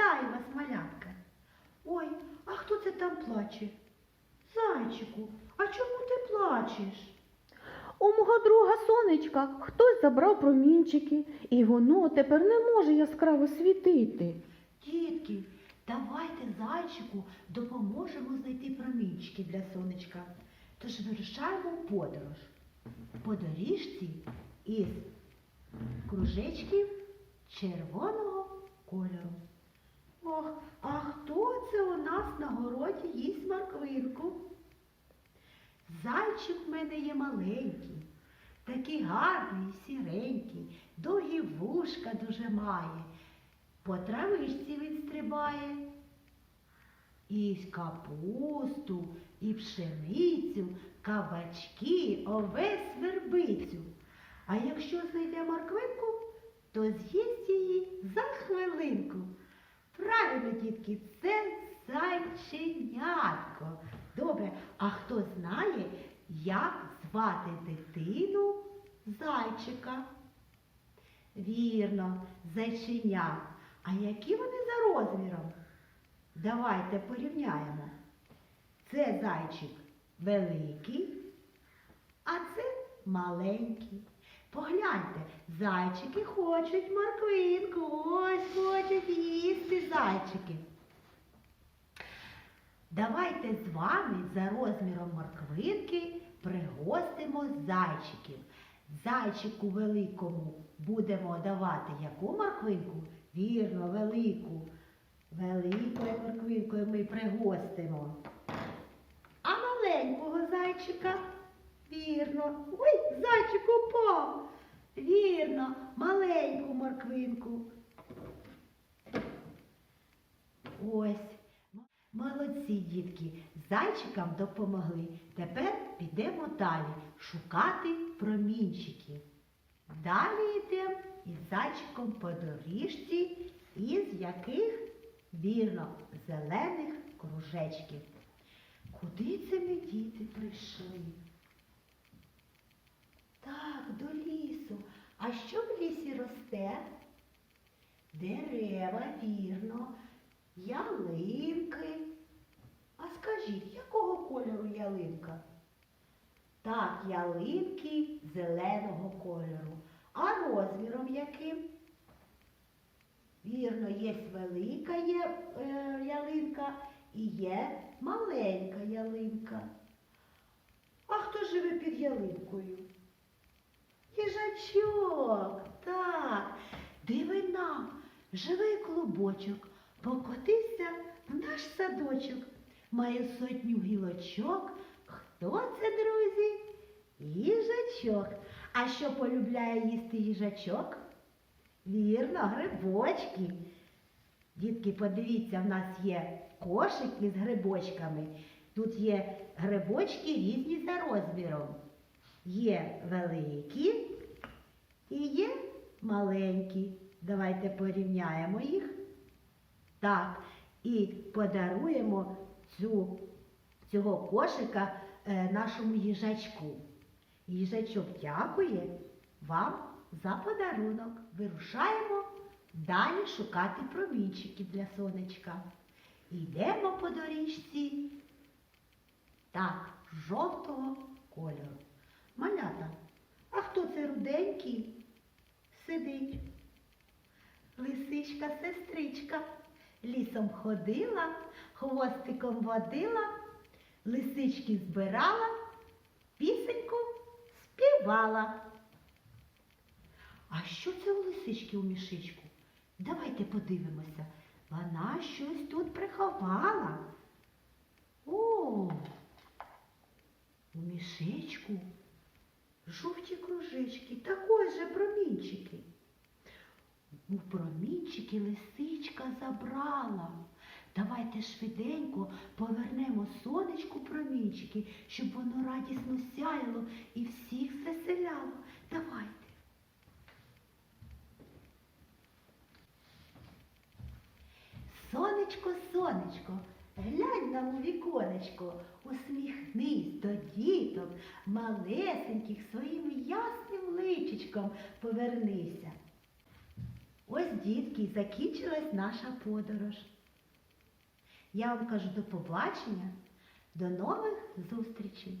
Вітаю вас, малятка. Ой, а хто це там плаче? Зайчику, а чому ти плачеш? У мого друга сонечка хтось забрав промінчики, і воно тепер не може яскраво світити. Дітки, давайте зайчику допоможемо знайти промінчики для сонечка. Тож вирушаємо в подорож. По доріжці із кружечків червоного кольору. Ох, а хто це у нас на городі їсть морквинку? Зайчик в мене є маленький, такий гарний, сіренький, довгі вушка дуже має, по травичці він стрибає. І капусту, і пшеницю, кабачки, овес, вербицю. А якщо знайде морквинку, то з'їсть її за хвилинку. Правильно, дітки, це зайченятко. Добре, а хто знає, як звати дитину зайчика? Вірно, зайченя. А які вони за розміром? Давайте порівняємо. Це зайчик великий, а це маленький. Погляньте, зайчики хочуть морквинку. Ось хочуть їсти зайчики. Давайте з вами за розміром морквинки пригостимо зайчиків. Зайчику великому будемо давати яку морквинку? Вірно, велику. Великою морквинкою ми пригостимо. А маленького зайчика? Вірно. Ой, зайчик упав. Вірно, маленьку морквинку. Ось. Молодці, дітки, зайчикам допомогли. Тепер підемо далі шукати промінчиків. Далі йдемо із зайчиком по доріжці, із яких, вірно, зелених кружечків. Куди це ми діти прийшли? Так, до лісу. А що в лісі росте? Дерева, вірно, ялинки. А скажіть, якого кольору ялинка? Так, ялинки зеленого кольору. А розміром яким? Вірно, є велика є, е, ялинка і є маленька ялинка. А хто живе під ялинкою? Їжачок, так, дивина, живий клубочок, покотився в наш садочок. Має сотню гілочок. Хто це, друзі? Їжачок. А що полюбляє їсти їжачок? Вірно, грибочки. Дітки, подивіться, в нас є кошик із грибочками. Тут є грибочки різні за розміром. Є великі і є маленькі. Давайте порівняємо їх. Так, і подаруємо цю, цього кошика е, нашому їжачку. Їжачок дякує вам за подарунок. Вирушаємо далі шукати промінчиків для сонечка. Йдемо по доріжці. Так, жовтого кольору. Малята, а хто це руденький? Сидить. Лисичка, сестричка, лісом ходила, хвостиком водила, лисички збирала, пісеньку співала. А що це у лисички у мішечку? Давайте подивимося. Вона щось тут приховала. О, у мішечку жовті кружечки, такої же промінчики. У промінчики лисичка забрала. Давайте швиденько повернемо сонечку промінчики, щоб воно радісно сяяло і всіх звеселяло. Давайте. Сонечко, сонечко, глянь нам у віконечко, усміхнись діток, малесеньких своїм ясним личечком повернися. Ось, дітки, закінчилась наша подорож. Я вам кажу до побачення, до нових зустрічей.